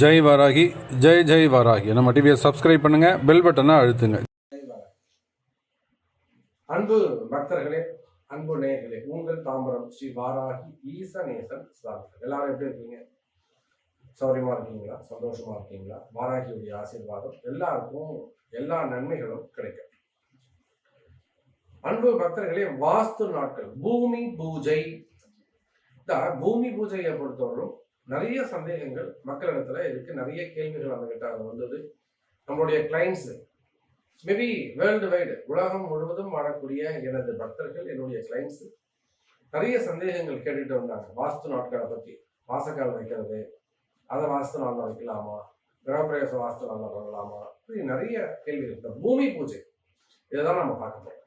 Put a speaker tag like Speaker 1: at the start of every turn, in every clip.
Speaker 1: ஜெய் வராகி ஜெய் ஜெய் வாராகி. நம்ம டிவியை சப்ஸ்கிரைப் பண்ணுங்க பெல் பட்டனை அழுத்துங்க.
Speaker 2: அன்பு பக்தர்களே அன்பு நேயர்களே உங்கள் தாம்பரம் ஸ்ரீ வாராகி ஈசநேசன் சாமி எல்லாரும் எப்படி இருக்கீங்க? சௌரியமா இருக்கீங்களா? சந்தோஷமா இருக்கீங்களா? வாராகியுடைய ஆசீர்வாதம் எல்லாருக்கும் எல்லா நன்மைகளும் கிடைக்கும். அன்பு பக்தர்களே வாஸ்து நாட்கள் பூமி பூஜை. பூமி பூஜையை பொறுத்தவரையும் நிறைய சந்தேகங்கள் மக்களிடத்துல இருக்கு. நிறைய கேள்விகள் அவங்க கிட்ட வந்தது. நம்மளுடைய கிளைண்ட்ஸ் மேபி வேர்ல்டு வைடு உலகம் முழுவதும் வாழக்கூடிய எனது பக்தர்கள் என்னுடைய கிளைண்ட்ஸ் நிறைய சந்தேகங்கள் கேட்டுட்டு வந்தாங்க. வாஸ்து நாட்களை பத்தி. வாசக்கால் வைக்கிறது. அதை வாஸ்து நாளில் வைக்கலாமா? கிரகப்பிரவேச வாஸ்து நாளில் பண்ணலாமா? இப்படி நிறைய கேள்விகள். இந்த பூமி பூஜை. இதைதான் நம்ம பார்க்க போறோம்.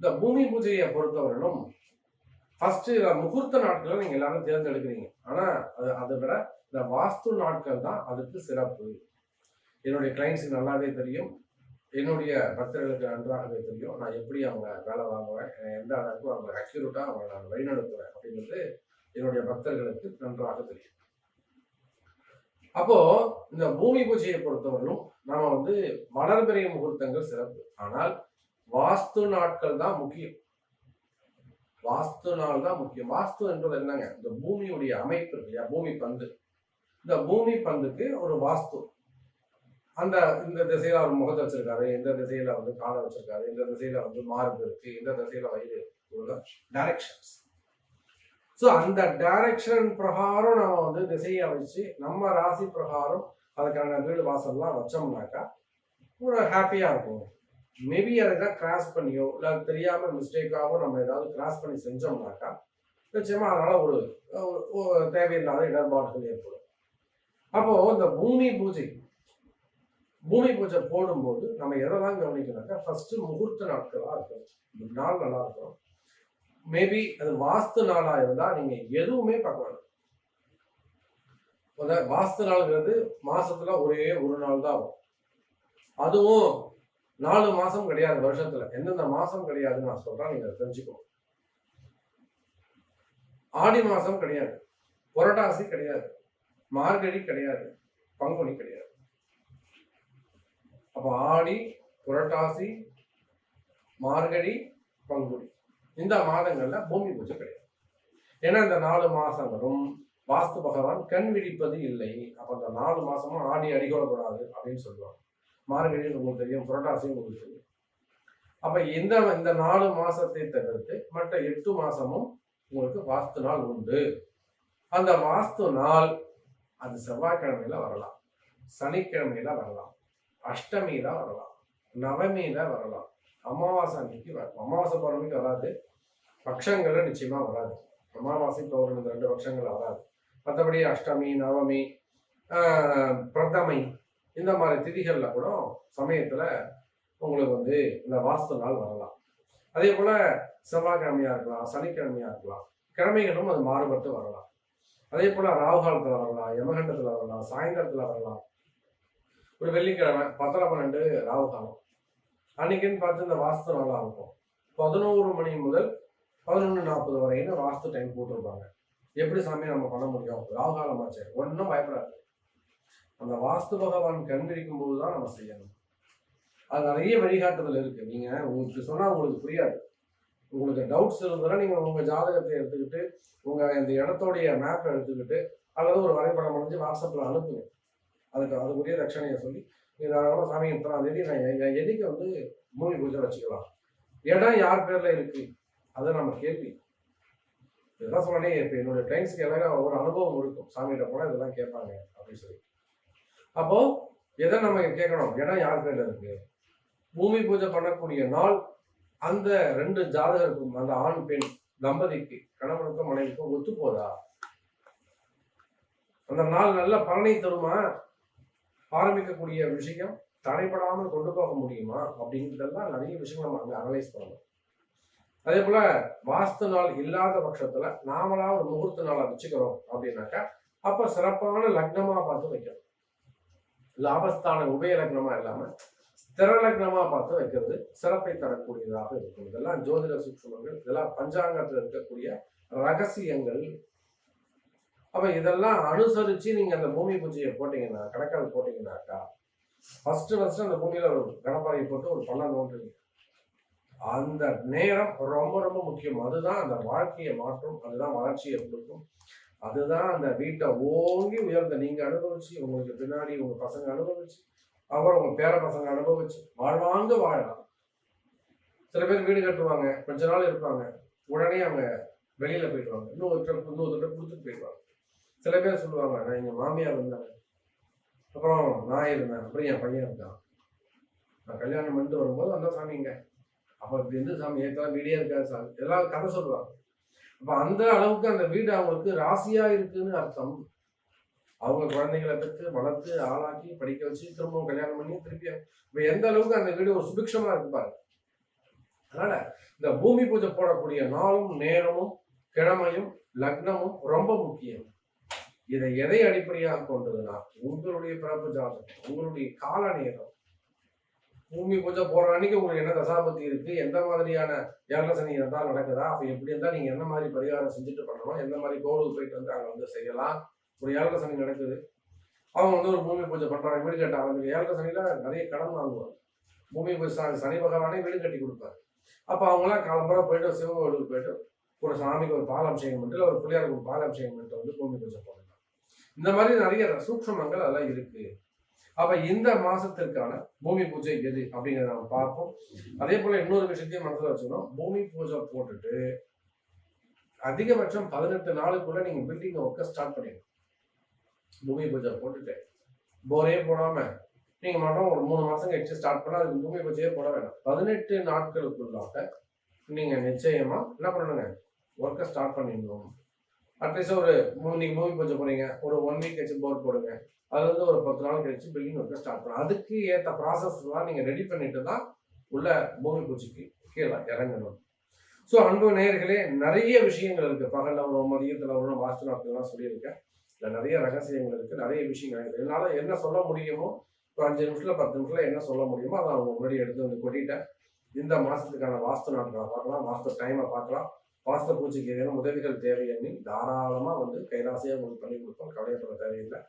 Speaker 2: இந்த பூமி பூஜையை பொறுத்தவரையிலும் ஃபர்ஸ்ட் முகூர்த்த நாட்களை நீங்க எல்லாரும் தேர்ந்தெடுக்கிறீங்க ஆனா அது அதை விட இந்த வாஸ்து நாட்கள் தான் அதுக்கு சிறப்பு. என்னுடைய கிளைண்ட்ஸுக்கு நல்லாவே தெரியும். என்னுடைய பக்தர்களுக்கு நன்றாகவே தெரியும். நான் எப்படி அவங்க வேலை வாங்குவேன் எந்த அளவுக்கு அவங்க அக்யூரேட்டாக அவங்க நான் வழிநடத்துவேன் அப்படிங்கிறது என்னுடைய பக்தர்களுக்கு நன்றாக தெரியும். அப்போ இந்த பூமி பூஜையை பொறுத்தவரையிலும் நாம வந்து மலர்பெரிய முகூர்த்தங்கள் சிறப்பு. ஆனால் வாஸ்து நாட்கள் தான் முக்கியம். வாஸ்து நாள் தான் முக்கியம். வாஸ்து என்பது என்னங்க? இந்த பூமியுடைய அமைப்பு இருக்கு இல்லையா? பூமி பந்து. இந்த பூமி பந்துக்கு ஒரு வாஸ்து. அந்த இந்த திசையில அவர் முகத்தை வச்சிருக்காரு இந்த திசையில வந்து காலை வச்சிருக்காரு இந்த திசையில வந்து மார்பு இருக்கு இந்த திசையில வயிறு டைரக்ஷன்ஸ் ஸோ அந்த டைரக்ஷன் பிரகாரம் நம்ம வந்து திசையை வச்சு நம்ம ராசி பிரகாரம் அதுக்கான வீடு வாசல்லாம் வச்சோம்னாக்கா ஒரு ஹாப்பியா இருக்கும். மேபி அதை கிராஸ் பண்ணியோ இல்லை தெரியாம மிஸ்டேக்காகவோ நம்ம ஏதாவது கிராஸ் பண்ணி செஞ்சோம்னாக்கா நிச்சயமா அதனால ஒரு ஒரு தேவையில்லாத இடர்பாடுகள் ஏற்படும். அப்போ இந்த பூமி பூஜை பூமி பூஜை போடும்போது நம்ம எதெல்லாம் கவனிக்கணும்னாக்கா ஃபர்ஸ்ட் முகூர்த்த நாட்களா இருக்கும் நாள் நல்லா இருக்கும் மேபி அது வாஸ்து நாளா இருந்தா நீங்க எதுவுமே பார்க்க வேண்டாம் வாஸ்து நாளுங்கிறது மாசத்துல ஒரே ஒரு நாள் தான் ஆகும் அதுவும் நாலு மாசம் கிடையாது வருஷத்துல. எந்தெந்த மாசம் கிடையாதுன்னு நான் சொல்றேன் நீங்க அதை தெரிஞ்சுக்கணும் ஆடி மாசம் கிடையாது. புரட்டாசி கிடையாது. மார்கழி கிடையாது பங்குனி கிடையாது. அப்ப ஆடி புரட்டாசி மார்கழி பங்குனி. இந்த மாதங்கள்ல பூமி பூஜை கிடையாது. ஏன்னா இந்த நாலு மாசங்களும் வாஸ்து பகவான் கண் விழிப்பது இல்லை. அப்ப அந்த நாலு மாசமும் ஆடி அடிக்கொள்ளக்கூடாது அப்படின்னு சொல்லுவாங்க. மார்கழி உங்களுக்கு தெரியும் புரட்டாசி உங்களுக்கு தெரியும். அப்ப இந்த இந்த நாலு மாசத்தை தவிர்த்து மற்ற எட்டு மாசமும் உங்களுக்கு வாஸ்து நாள் உண்டு. அந்த வாஸ்து நாள் அது செவ்வாய்க்கிழமையில வரலாம். சனிக்கிழமையில வரலாம். அஷ்டமியில வரலாம். நவமியில வரலாம். அமாவாசை அன்னைக்கு வரும் அமாவாசை பௌர்ணமிக்கு வராது. பட்சங்கள்ல நிச்சயமா வராது. அமாவாசை பௌர்ணமி இந்த ரெண்டு பட்சங்கள் வராது. மற்றபடி அஷ்டமி நவமி பிரதமை இந்த மாதிரி திதிகளில் கூட சமயத்துல உங்களுக்கு வந்து இந்த வாஸ்து நாள் வரலாம். அதே போல செவ்வாய்க்கிழமையா இருக்கலாம் சனிக்கிழமையா இருக்கலாம். கிழமைகளும் அது மாறுபட்டு வரலாம். அதே போல ராகு காலத்துல வரலாம் யமகண்டத்துல வரலாம் சாயந்தரத்துல வரலாம். ஒரு வெள்ளிக்கிழமை பத்தரை பன்னெண்டு ராகு காலம் அன்னைக்குன்னு பார்த்து இந்த வாஸ்து நல்லா இருக்கும். பதினோரு மணி முதல் பதினொன்று நாற்பது வரைன்னு வாஸ்து டைம் போட்டிருப்பாங்க. எப்படி சாமி நம்ம பண்ண முடியும்? ராகு காலமாச்சு ஒன்றும் பயப்படாது அந்த வாஸ்து பகவான் கண்டிருக்கும் போது தான் நம்ம செய்யணும். அது நிறைய வழிகாட்டுதல் இருக்கு. நீங்க உங்களுக்கு சொன்னா உங்களுக்கு புரியாது. உங்களுக்கு டவுட்ஸ் இருந்ததுன்னா நீங்கள் உங்கள் ஜாதகத்தை எடுத்துக்கிட்டு உங்கள் இந்த இடத்தோடைய மேப்பை எடுத்துக்கிட்டு அல்லது ஒரு வரைபடம் அடைஞ்சு வாட்ஸ்அப்பில் அனுப்புங்க. அதுக்கு அதுக்குரிய ரட்சணையை சொல்லி இதனால சாமி இத்தனாம் தேதி நான் எங்கள் எண்ணிக்கை வந்து பூமி பூஜை வச்சுக்கலாம். இடம் யார் பேரில் இருக்குது அதை நம்ம கேள்வி. இதெல்லாம் சொன்னே இப்போ என்னுடைய கிளைண்ட்ஸ்க்கு எல்லாரும் ஒரு அனுபவம் இருக்கும். சாமிகிட்ட போனால் இதெல்லாம் கேட்பாங்க அப்படின்னு சொல்லி. அப்போது எதை நம்ம கேட்கணும்? இடம் யார் பேரில் இருக்குது பூமி பூஜை பண்ணக்கூடிய நாள் அந்த ரெண்டு ஜாதகருக்கும் அந்த ஆண் பெண் தம்பதிக்கு கணவனுக்கும் மனைவிக்கும் ஒத்து போதா? அந்த நாள் நல்ல பலனை தருமா? ஆரம்பிக்கக்கூடிய விஷயம் தடைபடாமல் கொண்டு போக முடியுமா? அப்படிங்கிறதெல்லாம் நிறைய விஷயங்கள் நம்ம அங்கே அனலைஸ் பண்ணணும். அதே போல வாஸ்து நாள் இல்லாத பட்சத்துல நாமளா ஒரு முகூர்த்த நாளை வச்சுக்கிறோம் அப்படின்னாக்கா அப்ப சிறப்பான லக்னமா பார்த்து வைக்கணும். லாபஸ்தான உபய லக்னமா இல்லாம ஸ்திர பார்த்து வைக்கிறது சிறப்பை தரக்கூடியதாக இருக்கும். இதெல்லாம் ஜோதிட சூட்சுமங்கள் இதெல்லாம் பஞ்சாங்கத்தில் இருக்கக்கூடிய ரகசியங்கள். அப்ப இதெல்லாம் அனுசரிச்சு நீங்க அந்த பூமி பூஜையை போட்டீங்கன்னா கணக்கால் போட்டீங்கன்னாக்கா ஃபர்ஸ்ட் ஃபர்ஸ்ட் அந்த பூமியில ஒரு கணப்பாறையை போட்டு ஒரு பள்ளம் தோன்றுங்க அந்த நேரம் ரொம்ப ரொம்ப முக்கியம். அதுதான் அந்த வாழ்க்கையை மாற்றும் அதுதான் வளர்ச்சியை கொடுக்கும். அதுதான் அந்த வீட்டை ஓங்கி உயர்ந்த நீங்க அனுபவிச்சு உங்களுக்கு பின்னாடி உங்க பசங்க அனுபவிச்சு அப்புறம் உங்க பேர பசங்க அனுபவிச்சு வாழ்வாங்க வாழலாம். சில பேர் வீடு கட்டுவாங்க கொஞ்ச நாள் இருப்பாங்க. உடனே அவங்க வெளியில போயிடுவாங்க. இன்னொரு ட்ரிப் இன்னொரு ட்ரிப் கொடுத்துட்டு போயிடுவாங்க. சில பேர் சொல்லுவாங்க நான் எங்க மாமியார் வந்தாங்க. அப்புறம் நான் இருந்தேன். அப்புறம் என் பையன் இருந்தான் நான் கல்யாணம் பண்ணிட்டு வரும்போது அந்த சாமிங்க அப்ப இப்படி இருந்து சாமி? ஏற்கலாம் வீடே இருக்காது சாமி. எல்லாம் கதை சொல்லுவாங்க. அப்ப அந்த அளவுக்கு அந்த வீடு அவங்களுக்கு ராசியா இருக்குன்னு அர்த்தம். அவங்க குழந்தைகளை பெற்று வளர்த்து ஆளாக்கி படிக்க வச்சு திரும்பவும் கல்யாணம் பண்ணி திருப்பி இப்போ எந்த அளவுக்கு அந்த வீடு ஒரு சுபிக்ஷமா இருக்கு பாருங்க. அதனால இந்த பூமி பூஜை போடக்கூடிய நாளும் நேரமும் கிழமையும் லக்னமும் ரொம்ப முக்கியம். இதை எதை அடிப்படையாக கொண்டதுன்னா உங்களுடைய பிறப்பு ஜாதகம் உங்களுடைய கால நேரம். பூமி பூஜை போற அன்னைக்கு உங்களுக்கு என்ன தசாபத்தி இருக்கு எந்த மாதிரியான ஏழரை இருந்தால் நடக்குதா அப்ப எப்படி இருந்தா நீங்க என்ன மாதிரி பரிகாரம் செஞ்சுட்டு பண்ணணும் எந்த மாதிரி கோவிலுக்கு போயிட்டு வந்து அங்க வந்து செய்யலாம் ஒரு ஏழரை சனி நடக்குது. அவங்க வந்து ஒரு பூமி பூஜை பண்றாங்க வீடு கட்ட ஆரம்பிக்க ஏழரை சனியில நிறைய கடன் வாங்குவாங்க. பூமி பூஜை சனி பகவானே வீடு கட்டி கொடுப்பாரு. அப்போ அவங்களாம் காலம்பரம் போயிட்டு சிவகோவிலுக்கு போயிட்டு ஒரு சாமிக்கு ஒரு பால் அபிஷேகம் பண்ணிட்டு ஒரு பிள்ளையாருக்கு ஒரு பால் அபிஷேகம் பண்ணிட்டு வந்து பூமி பூஜை போடலாம் இந்த மாதிரி நிறைய சூக்ஷமங்கள் அதெல்லாம் இருக்கு. அப்ப இந்த மாசத்திற்கான பூமி பூஜை எது அப்படிங்கிறத நம்ம பார்ப்போம். அதே போல இன்னொரு விஷயத்தையும் மனசுல வச்சுக்கணும். பூமி பூஜை போட்டுட்டு அதிகபட்சம் பதினெட்டு நாளுக்குள்ள நீங்க பில்டிங் ஒர்க்க ஸ்டார்ட் பண்ணிடணும். பூமி பூஜை போட்டுட்டு போரே போடாம நீங்க மட்டும் ஒரு மூணு மாசம் கழிச்சு ஸ்டார்ட் பண்ணா அதுக்கு பூமி பூஜையே போட வேண்டாம் பதினெட்டு நாட்களுக்குள்ளாக நீங்க நிச்சயமா என்ன பண்ணணுங்க? ஒர்க்கை ஸ்டார்ட் பண்ணிடணும். அட்லீஸ்ட் ஒரு மூணு நீங்க மூவி பூஜை போறீங்க. ஒரு ஒன் வீக் கழிச்சு போர் போடுங்க. அதுல இருந்து ஒரு பத்து நாள் கழிச்சு பில்டிங் ஒர்க்கை ஸ்டார்ட் பண்ணலாம் அதுக்கு ஏத்த ப்ராசஸ்லாம் நீங்க ரெடி பண்ணிட்டு தான் உள்ள பூமி பூஜைக்கு கீழே இறங்கணும். ஸோ அன்பு நேயர்களே நிறைய விஷயங்கள் இருக்கு. பகல்ல வரும் மதியத்துல வரும் வாஸ்து நாட்கள்லாம் சொல்லியிருக்கேன். இதில் நிறைய ரகசியங்கள் இருக்குது நிறைய விஷயங்கள் இருக்குது என்னால் என்ன சொல்ல முடியுமோ இப்போ அஞ்சு நிமிஷத்தில் பத்து நிமிஷத்தில் என்ன சொல்ல முடியுமோ அதை அவங்க முன்னாடி எடுத்து வந்து கொட்டிட்டேன். இந்த மாதத்துக்கான வாஸ்து நாட்களை பார்க்கலாம் வாஸ்து டைமை பார்க்கலாம். வாஸ்து பூஜைக்கு ஏதேனும் உதவிகள் தேவையின்னு தாராளமாக வந்து கைராசியாக உங்களுக்கு பண்ணி கொடுப்போம் கவலைப்பட தேவையில்லை.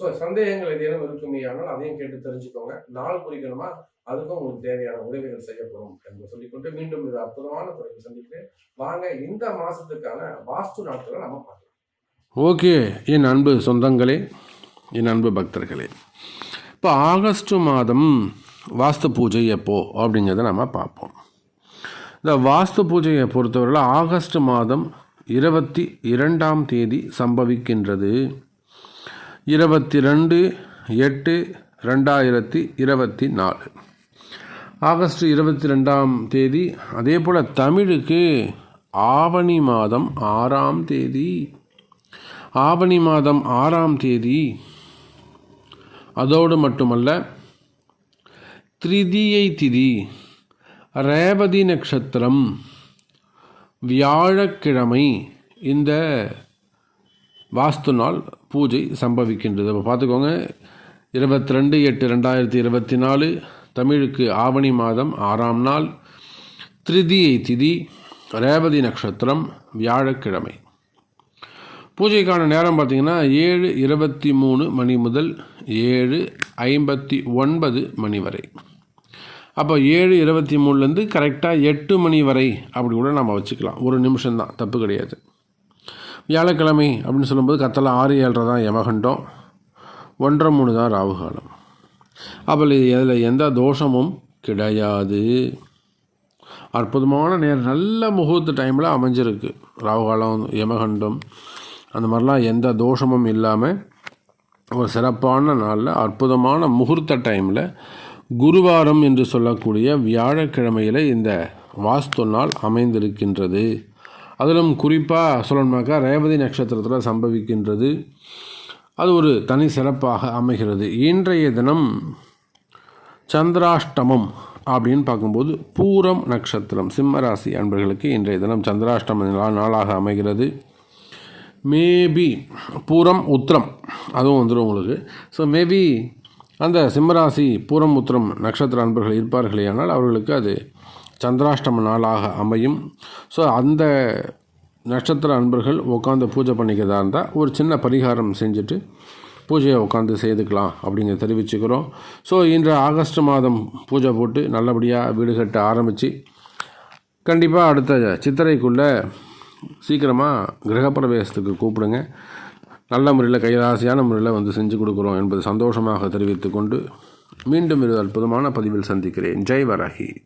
Speaker 2: ஸோ சந்தேகங்கள் ஏதேனும் இருக்குமேயானால் அதையும் கேட்டு தெரிஞ்சுக்கோங்க. நாள் குறிக்கணுமா? அதுக்கும் உங்களுக்கு தேவையான உதவிகள் செய்யப்படும் என்று சொல்லிக்கொண்டு மீண்டும் இது அற்புதமான துறையை சந்திக்கிறேன். வாங்க இந்த மாசத்துக்கான வாஸ்து நாட்களை நம்ம பார்க்கலாம்.
Speaker 1: ஓகே என் அன்பு சொந்தங்களே என் அன்பு பக்தர்களே. இப்போ ஆகஸ்ட் மாதம் வாஸ்து பூஜை எப்போ அப்படிங்கிறத நம்ம பார்ப்போம். இந்த வாஸ்து பூஜையை பொறுத்தவரையில் ஆகஸ்ட் மாதம் இருபத்தி இரண்டாம் தேதி சம்பவிக்கின்றது. இருபத்தி ரெண்டு எட்டு ரெண்டாயிரத்தி இருபத்தி நாலு. ஆகஸ்ட் இருபத்தி ரெண்டாம் தேதி அதே போல் தமிழுக்கு ஆவணி மாதம் ஆறாம் தேதி. ஆவணி மாதம் ஆறாம் தேதி. அதோடு மட்டுமல்ல திரிதியை திதி ரேவதி நட்சத்திரம் வியாழக்கிழமை இந்த வாஸ்து நாள் பூஜை சம்பவிக்கின்றது. அப்போ பார்த்துக்கோங்க இருபத்தி ரெண்டு எட்டு ரெண்டாயிரத்தி இருபத்தி நாலு தமிழுக்கு ஆவணி மாதம் ஆறாம் நாள் திருதியை திதி ரேவதி நட்சத்திரம் வியாழக்கிழமை. பூஜைக்கான நேரம் பார்த்தீங்கன்னா ஏழு இருபத்தி மூணு மணி முதல் ஏழு ஐம்பத்தி ஒன்பது மணி வரை. அப்போ ஏழு இருபத்தி மூணுலேருந்து கரெக்டாக எட்டு மணி வரை அப்படி கூட நம்ம வச்சுக்கலாம். ஒரு நிமிஷம்தான் தப்பு கிடையாது. வியாழக்கிழமை அப்படின்னு சொல்லும்போது கத்தலை ஆறு ஏழரை தான் யமகண்டம் ஒன்றரை மூணு தான் ராகுகாலம் அப்போ இதில் எந்த தோஷமும் கிடையாது. அற்புதமான நேரம் நல்ல முகூர்த்த டைமில் அமைஞ்சிருக்கு. ராகுகாலம் யமகண்டம் அந்த மாதிரிலாம் எந்த தோஷமும் இல்லாமல் ஒரு சிறப்பான நாளில் அற்புதமான முகூர்த்த டைமில் குருவாரம் என்று சொல்லக்கூடிய வியாழக்கிழமையில் இந்த வாஸ்து நாள் அமைந்திருக்கின்றது. அதிலும் குறிப்பாக சொல்லணுமாக்கா ரேவதி நட்சத்திரத்தில் சம்பவிக்கின்றது. அது ஒரு தனி சிறப்பாக அமைகிறது. இன்றைய தினம் சந்திராஷ்டமம் அப்படின்னு பார்க்கும்போது பூரம் நட்சத்திரம் சிம்மராசி அன்பர்களுக்கு இன்றைய தினம் சந்திராஷ்டம நாளாக அமைகிறது. மேபி பூரம் உத்திரம். அதுவும் வந்துடும் உங்களுக்கு. ஸோ மேபி அந்த சிம்மராசி பூரம் உத்திரம் நட்சத்திர அன்பர்கள் இருப்பார்களே ஆனால் அவர்களுக்கு அது சந்திராஷ்டம நாளாக அமையும். ஸோ அந்த நட்சத்திர அன்பர்கள் உட்காந்து பூஜை பண்ணிக்கிறதா இருந்தால் ஒரு சின்ன பரிகாரம் செஞ்சுட்டு பூஜையை உட்காந்து செய்துக்கலாம் அப்படிங்கிறத தெரிவிச்சுக்கிறோம். ஸோ இன்று ஆகஸ்ட் மாதம் பூஜை போட்டு நல்லபடியாக வீடு கட்ட ஆரம்பித்து கண்டிப்பாக அடுத்த சித்திரைக்குள்ளே சீக்கிரமாக கிரகப்பிரவேசத்துக்கு கூப்பிடுங்க. நல்ல முறையில் கைராசியான முறையில் வந்து செஞ்சு கொடுக்குறோம் என்பது சந்தோஷமாக தெரிவித்துக்கொண்டு மீண்டும் இது அற்புதமான பதிவில் சந்திக்கிறேன். ஜெய் வராகி.